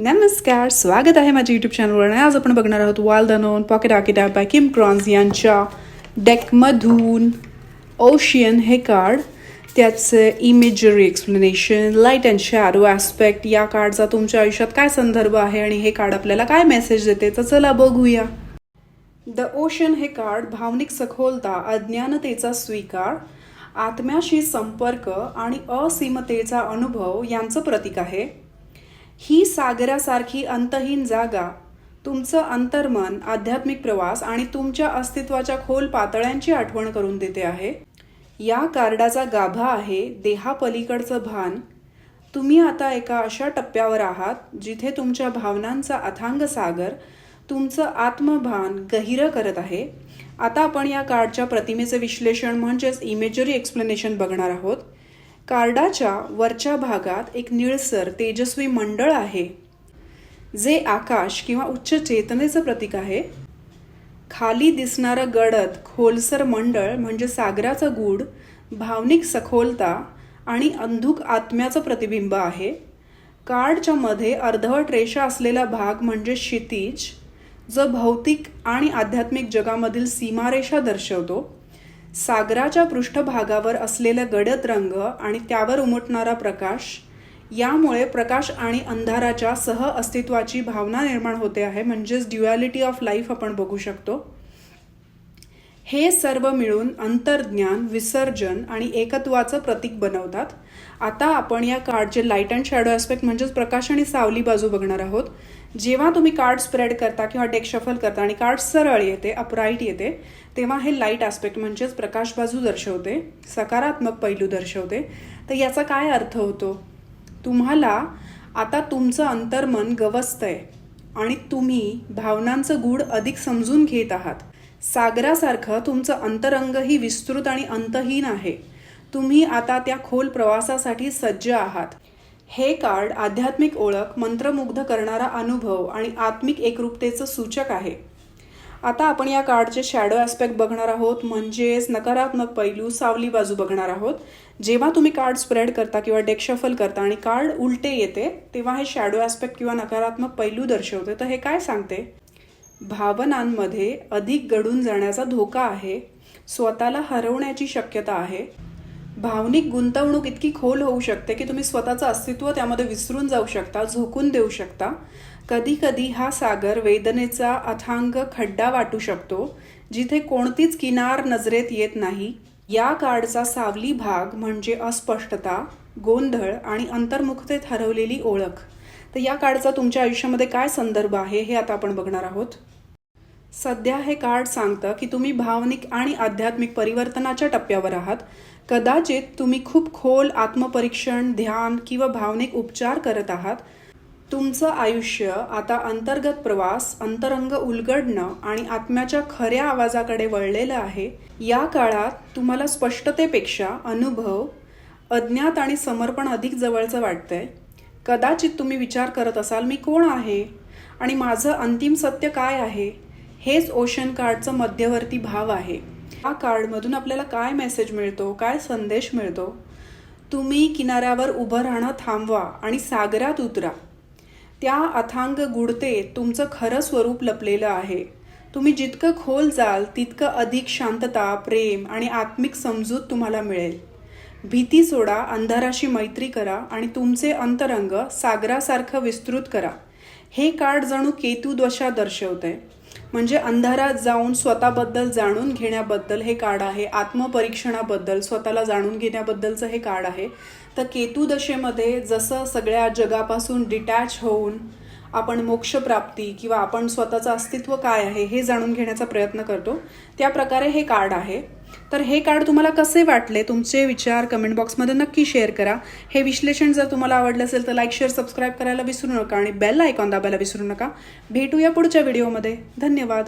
नमस्कार स्वागत आहे माझ्या यूट्यूब चॅनलवर आणि आज आपण बघणार आहोत वाल दनोन pocket archetype by Kim Krans यांच्या डेकमधून ओशियन हे कार्ड त्याचं imagery explanation light and shadow aspect या कार्डचा तुमच्या आयुष्यात काय संदर्भ आहे आणि हे कार्ड आपल्याला काय मेसेज देते? तर चला बघूया. द ओशन हे कार्ड भावनिक सखोलता अज्ञानतेचा स्वीकार आत्म्याशी संपर्क आणि असीमतेचा अनुभव यांचं प्रतीक आहे. ही सागरासारखी अंतहीन जागा तुमचं अंतर्मन आध्यात्मिक प्रवास आणि तुमच्या अस्तित्वाच्या खोल पातळ्यांची आठवण करून देते आहे. या कार्डाचा गाभा आहे देहापलीकडचं भान. तुम्ही आता एका अशा टप्प्यावर आहात जिथे तुमच्या भावनांचा अथांग सागर तुमचं आत्मभान गहिरं करत आहे. आता आपण या कार्डच्या प्रतिमेचं विश्लेषण म्हणजेच इमेजरी एक्सप्लेनेशन बघणार आहोत. कार्डाच्या वरच्या भागात एक निळसर तेजस्वी मंडळ आहे जे आकाश किंवा उच्च चेतनेचं प्रतीक आहे. खाली दिसणारं गडद खोलसर मंडळ म्हणजे सागराचं गूढ भावनिक सखोलता आणि अंधुक आत्म्याचं प्रतिबिंब आहे. कार्डच्या मध्ये अर्धवट रेषा असलेला भाग म्हणजे क्षितिज जो भौतिक आणि आध्यात्मिक जगामधील सीमारेषा दर्शवतो. सागराच्या पृष्ठभागावर असलेले गडद रंग आणि त्यावर उमटणारा प्रकाश यामुळे प्रकाश आणि अंधाराच्या सह अस्तित्वाची भावना निर्माण होते आहे म्हणजेच ड्युॲलिटी ऑफ लाईफ आपण बघू शकतो. हे सर्व मिळून अंतर्ज्ञान विसर्जन आणि एकत्वाचं प्रतीक बनवतात. आता आपण या कार्डचे लाइट अँड शॅडो ॲस्पेक्ट म्हणजेच प्रकाश आणि सावली बाजू बघणार आहोत. जेव्हा तुम्ही कार्ड स्प्रेड करता किंवा डेक शफल करता आणि कार्ड सरळ येते अपराईट येते तेव्हा हे लाइट ॲस्पेक्ट म्हणजेच प्रकाश बाजू दर्शवते सकारात्मक पैलू दर्शवते. तर याचा काय अर्थ होतो? तुम्हाला आता तुमचं अंतर्मन गवसतंय आणि तुम्ही भावनांचं गूढ अधिक समजून घेत आहात. सागरासारखं तुमचं अंतरंगही विस्तृत आणि अंतहीन आहे. तुम्ही आता त्या खोल प्रवासासाठी सज्ज आहात. हे कार्ड आध्यात्मिक ओळख मंत्रमुग्ध करणारा अनुभव आणि आत्मिक एकरूपतेचं सूचक आहे. आता आपण या कार्डचे शॅडो ॲस्पेक्ट बघणार आहोत म्हणजेच नकारात्मक पैलू सावली बाजू बघणार आहोत. जेव्हा तुम्ही कार्ड स्प्रेड करता किंवा डेक शफल करता आणि कार्ड उलटे येते तेव्हा हे शॅडो ॲस्पेक्ट किंवा नकारात्मक पैलू दर्शवते. तर हे काय सांगते? भावनांमध्ये अधिक गढून जाण्याचा धोका आहे. स्वतःला हरवण्याची शक्यता आहे. भावनिक गुंतवणूक इतकी खोल होऊ शकते की तुम्ही स्वतःचं अस्तित्व त्यामध्ये विसरून जाऊ शकता झोकून देऊ शकता. कधी कधी हा सागर वेदनेचा अथांग खड्डा वाटू शकतो जिथे कोणतीच किनार नजरेत येत नाही. या कार्डचा सावली भाग म्हणजे अस्पष्टता गोंधळ आणि अंतर्मुखतेत हरवलेली ओळख. तर या कार्डचा तुमच्या आयुष्यामध्ये काय संदर्भ आहे हे आता आपण बघणार आहोत. सध्या हे कार्ड सांगतं की तुम्ही भावनिक आणि आध्यात्मिक परिवर्तनाच्या टप्प्यावर आहात. कदाचित तुम्ही खूप खोल आत्मपरीक्षण ध्यान किंवा भावनिक उपचार करत आहात. तुमचं आयुष्य आता अंतर्गत प्रवास अंतरंग उलगडणं आणि आत्म्याच्या खऱ्या आवाजाकडे वळलेलं आहे. या काळात तुम्हाला स्पष्टतेपेक्षा अनुभव अज्ञात आणि समर्पण अधिक जवळचं वाटतंय. कदाचित तुम्ही विचार करत असाल मी कोण आहे? आणि माझं अंतिम सत्य काय आहे? हेच ओशन कार्डचं मध्यवर्ती भाव आहे. हा कार्डमधून आपल्याला काय मेसेज मिळतो? काय संदेश मिळतो? तुम्ही किनाऱ्यावर उभं राहणं थांबवा आणि सागरात उतरा. त्या अथांग गुडते तुमचं खरं स्वरूप लपलेलं आहे. तुम्ही जितकं खोल जाल तितकं अधिक शांतता प्रेम आणि आत्मिक समजूत तुम्हाला मिळेल. भीती सोडा अंधाराशी मैत्री करा आणि तुमचे अंतरंग सागरासारखं विस्तृत करा. हे कार्ड जणू केतूदशा दर्शवते म्हणजे अंधारात जाऊन स्वतःबद्दल जाणून घेण्याबद्दल हे कार्ड आहे. आत्मपरीक्षणाबद्दल स्वतःला जाणून घेण्याबद्दलचं हे कार्ड आहे. तर केतूदशेमध्ये जसं सगळ्या जगापासून डिटॅच होऊन आपण मोक्षप्राप्ती किंवा आपण स्वतःचं अस्तित्व काय आहे हे जाणून घेण्याचा प्रयत्न करतो. त्या प्रकारे हे कार्ड आहे. तर हे कार्ड तुम्हाला कसे वाटले? तुमचे विचार कमेंट बॉक्समध्ये नक्की शेअर करा. हे विश्लेषण जर तुम्हाला आवडलं असेल तर लाईक शेअर सबस्क्राईब करायला विसरू नका आणि बेल आयकॉन दाबायला विसरू नका. भेटूया पुढच्या व्हिडिओमध्ये धन्यवाद.